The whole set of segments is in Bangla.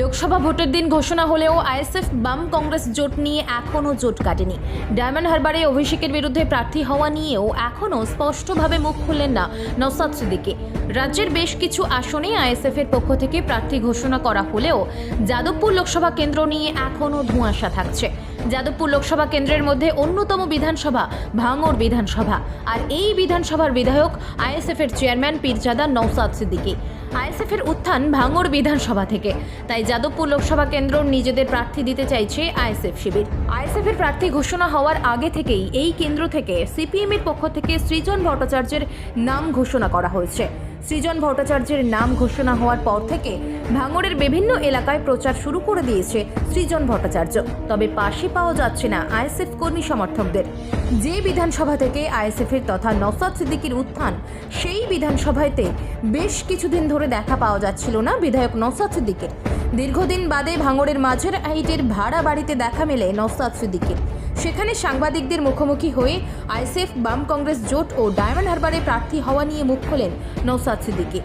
লোকসভা ভোটের দিন ঘোষণা হলেও আইএসএফ বাম কংগ্রেস জোট নিয়ে এখনও জোট কাটেনি। ডায়মন্ড হারবারে অভিষেকের বিরুদ্ধে প্রার্থী হওয়া নিয়েও এখনও স্পষ্টভাবে মুখ খুললেন না নওসাদ সিদ্দিকে। রাজ্যের বেশ কিছু আসনে আইএসএফ এর পক্ষ থেকে প্রার্থী ঘোষণা করা হলেও যাদবপুর লোকসভা কেন্দ্র নিয়ে এখনও ধোঁয়াশা থাকছে। যাদবপুর লোকসভা কেন্দ্রের মধ্যে অন্যতম বিধানসভা ভাঙড় বিধানসভা। আর এই বিধানসভার বিধায়ক আইএসএফ এর চেয়ারম্যান পীরজাদা নওসাদ সিদ্দিকী। আইএসএফ এর উত্থান ভাঙড় বিধানসভা থেকে। তাই যাদবপুর লোকসভা কেন্দ্র নিজেদের প্রার্থী দিতে চাইছে আইএসএফ শিবির। আইএসএফ এর প্রার্থী ঘোষণা হওয়ার আগে থেকেই এই কেন্দ্র থেকে সিপিএমের পক্ষ থেকে সৃজন ভট্টাচার্যের নাম ঘোষণা করা হয়েছে। সৃজন ভট্টাচার্যের নাম ঘোষণা হওয়ার পর থেকে ভাঙড়ের বিভিন্ন এলাকায় প্রচার শুরু করে দিয়েছে সৃজন ভট্টাচার্য। তবে পাশে পাওয়া যাচ্ছে না আইএসএফ কর্মী সমর্থকদের। যে বিধানসভা থেকে আইএসএফ এর তথা নসাদ সিদ্দিকির উত্থান, সেই বিধানসভাতে বেশ কিছুদিন ধরে দেখা পাওয়া যাচ্ছিল না বিধায়ক নসাদ সিদ্দিকের। দীর্ঘদিন বাদে ভাঙড়ের মাঝের হাইটের ভাড়া বাড়িতে দেখা মেলে নসাদ সিদ্দিকের। সেখানে সাংবাদিকদের মুখোমুখি হয়ে আইএসএফ বাম কংগ্রেস জোট ও ডায়মন্ড হারবারে প্রার্থী হওয়া নিয়ে মুখ খোলেন নৌসাদ সিদ্দিকী?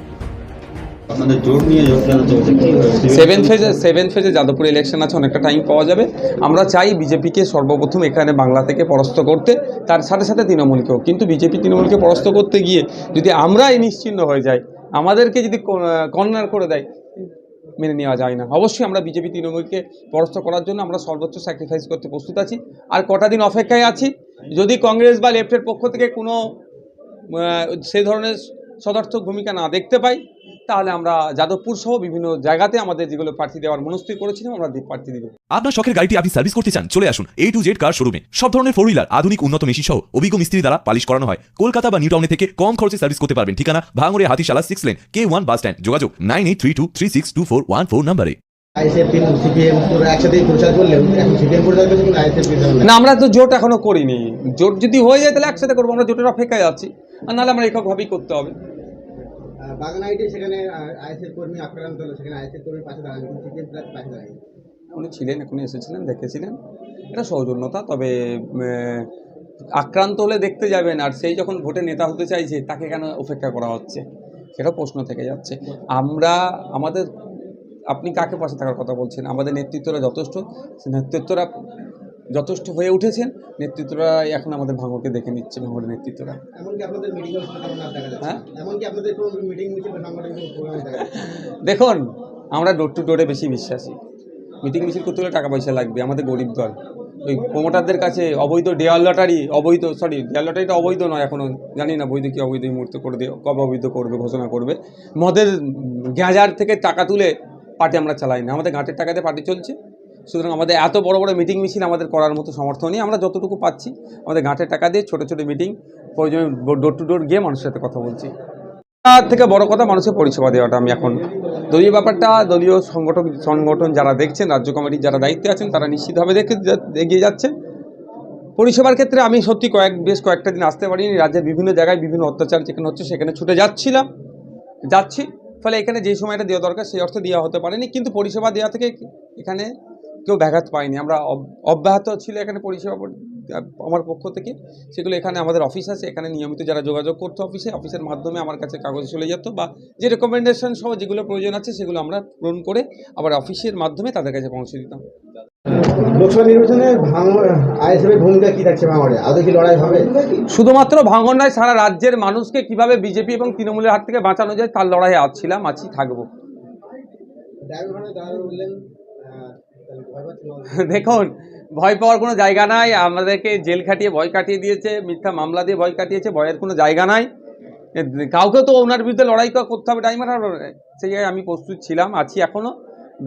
সেভেন ফেজে সেভেন ফেজে যাদবপুর ইলেকশন আছে অনেকটা টাইম পাওয়া যাবে। আমরা চাই বিজেপিকে সর্বপ্রথম এখানে বাংলা থেকে পরাস্ত করতে তার সাথে সাথে তৃণমূলকেও। কিন্তু বিজেপি তৃণমূলকে পরাস্ত করতে গিয়ে যদি আমরাই নিশ্চিন্ন হয়ে যাই আমাদেরকে যদি কর্নার করে দেয় মেনে নেওয়া যায় না। অবশ্যই আমরা বিজেপি, তৃণমূলকে পরাস্ত করার জন্য আমরা সর্বোচ্চ স্যাক্রিফাইস করতে প্রস্তুত আছি। আর কটা দিন অপেক্ষায় আছি। যদি কংগ্রেস বা লেফটের পক্ষ থেকে কোনো সে ধরনের সদর্থক ভূমিকা না দেখতে পাই তাহলে আমরা যাদবপুর সহ বিভিন্ন জায়গাতে আমাদের যেগুলো প্রার্থী দেওয়ার মনস্থির করেছিলাম আমরা দি- প্রার্থী দিব। আপনার শখের গাড়িটি আপনি সার্ভিস করতে চান চলে আসুন এ টু জেড কার শোরুমে সব ধরনের ফোর হুইলার আধুনিক উন্নত মেশিন সহ অভিজ্ঞ মিস্ত্রি দ্বারা পালিশ করানো হয়। কলকাতা বা নিউ টাউনে থেকে কম খরচে সার্ভিস করতে পারবেন। ঠিকানা ভাঙড়ে হাতিশালা সিক্স লেন কে ওয়ান বাস স্ট্যান্ড যোগাযোগ nine eight three two three six two four one four নাম্বারে। না আমরা তো জোট এখনও করিনি। জোট যদি হয়ে যায় তাহলে একসাথে করব আমরা জোটের অপেক্ষায় আছি। আর নাহলে আমরা এককভাবেই করতে হবে। বাগানাইটে সেখানে আইএসএফ কর্মী আক্রান্ত হলো, সেখানে আইএসএফ কর্মী পাশে দাঁড়ানো সিপিএম পাশে দাঁড়ানো উনি ছিলেন, এখনই এসেছিলেন, দেখেছিলেন। এটা সৌজন্যতা, তবে আক্রান্ত হলে দেখতে যাবেন, আর সেই যখন ভোটে নেতা হতে চাইছে, তাকে কেন অপেক্ষা করা হচ্ছে? সেটা প্রশ্ন থেকে যাচ্ছে। আমরা, আমাদের, আপনি কাকে পাশে থাকার কথা বলছেন? আমাদের নেতৃত্বরা যথেষ্ট নেতৃত্বরা যথেষ্ট হয়ে উঠেছেন নেতৃত্বরা এখন আমাদের ভাঙরকে দেখে নিচ্ছে ভাঙরের নেতৃত্বরা। হ্যাঁ? দেখুন আমরা ডোর টু ডোরে বেশি বিশ্বাসী। মিটিং মিছিল করতে হলে টাকা পয়সা লাগবে আমাদের গরিব দল। ওই প্রমোটারদের কাছে অবৈধ ডেয়ার লটারি অবৈধ সরি ডেয়ার লটারিটা অবৈধ নয় এখনও জানি না বৈধ কি অবৈধ মুহূর্তে করে দিয়ে কবে অবৈধ করবে ঘোষণা করবে। মদের গ্যাঁজার থেকে টাকা তুলে পার্টি আমরা চালাই না আমাদের ঘাটের টাকাতে পার্টি চলছে। সুতরাং আমাদের এত বড় বড় মিটিং মিছিল আমাদের করার মতো সামর্থ্য নেই। আমরা যতটুকু পাচ্ছি, আমাদের ঘাটের টাকা দিয়ে ছোটো ছোটো মিটিং প্রয়োজনে ডোর টু ডোর গিয়ে মানুষের সাথে কথা বলছি। তার থেকে বড় কথা মানুষের পরিষেবা দেওয়াটা আমি এখন। দলীয় ব্যাপারটা, দলীয় সংগঠন সংগঠন যারা দেখছেন, রাজ্য কমিটির যারা দায়িত্বে আছেন, তারা নিশ্চিতভাবে দেখে এগিয়ে যাচ্ছেন। পরিষেবার ক্ষেত্রে আমি সত্যি কয়েক, বেশ কয়েকটা দিন আসতে পারিনি। রাজ্যের বিভিন্ন জায়গায় বিভিন্ন অত্যাচার যেখানে হচ্ছে সেখানে ছুটে যাচ্ছিলাম। যাচ্ছি। ফলে এখানে যে সময়টা দেওয়া দরকার, সেই অর্থে দেওয়া হতে পারেনি। কিন্তু পরিষেবা দেওয়া থেকে এখানে কেউ ব্যাঘাত পায়নি। আমরা অব- অব্যাহত ছিল এখানে পরিষেবা আমার পক্ষ থেকে। সেগুলো এখানে আমাদের অফিস আছে। এখানে নিয়মিত যারা যোগাযোগ করতো অফিসে অফিসের মাধ্যমে আমার কাছে কাগজ চলে যেত বা যে রেকমেন্ডেশন সহ যেগুলো প্রয়োজন আছে সেগুলো আমরা পূরণ করে আবার অফিসের মাধ্যমে তাদের কাছে পৌঁছে দিতাম। লোকসভা নির্বাচনে আইএসএফ ভূমিকা কি থাকছে ভাঙড়ে? আদৌ কি লড়াই হবে? শুধুমাত্র ভাঙন নয় সারা রাজ্যের মানুষকে কীভাবে বিজেপি এবং তৃণমূলের হাত থেকে বাঁচানো যায় তার লড়াইয়ে আছিলাম আছি থাকব। দেখুন, ভয় পাওয়ার কোনো জায়গা নাই। আমাদেরকে জেল খাটিয়ে ভয় কাটিয়ে দিয়েছে, মিথ্যা মামলা দিয়ে ভয় কাটিয়েছে, ভয়ের কোনো জায়গা নাই। কাউকে তো ওনার বিরুদ্ধে লড়াই করতে হবে টাইমার সেই আমি প্রস্তুত ছিলাম, আছি এখনও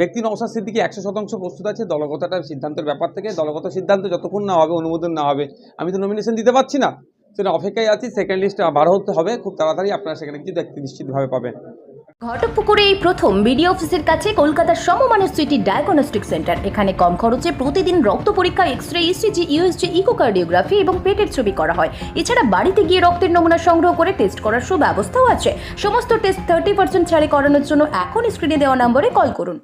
ব্যক্তি নৌসাদ সিদ্দিকি একশো শতাংশ প্রস্তুত আছে, দলগতটা সিদ্ধান্তের ব্যাপার থেকে। দলগত সিদ্ধান্ত যতক্ষণ না হবে, অনুমোদন না হবে, আমি তো নমিনেশন দিতে পারছি না। সেটা অপেক্ষায় আছি সেকেন্ড লিস্ট বার হতে হবে। খুব তাড়াতাড়ি আপনারা সেখানে কিছু দেখতে নিশ্চিতভাবে পাবেন। ঘটকপুকুরে এই প্রথম বিডিও অফিসের কাছে কলকাতার সমমানের সিটি ডায়াগনস্টিক সেন্টার। এখানে কম খরচে প্রতিদিন রক্ত পরীক্ষা X ray ECG USG echocardiography এবং পেটের ছবি করা হয়। এছাড়া বাড়িতে গিয়ে রক্তের নমুনা সংগ্রহ করে টেস্ট করার সুব্যবস্থাও আছে। সমস্ত টেস্ট থার্টি পার্সেন্ট ছাড়ে করানোর জন্য এখন স্ক্রিনে দেওয়া নম্বরে কল করুন।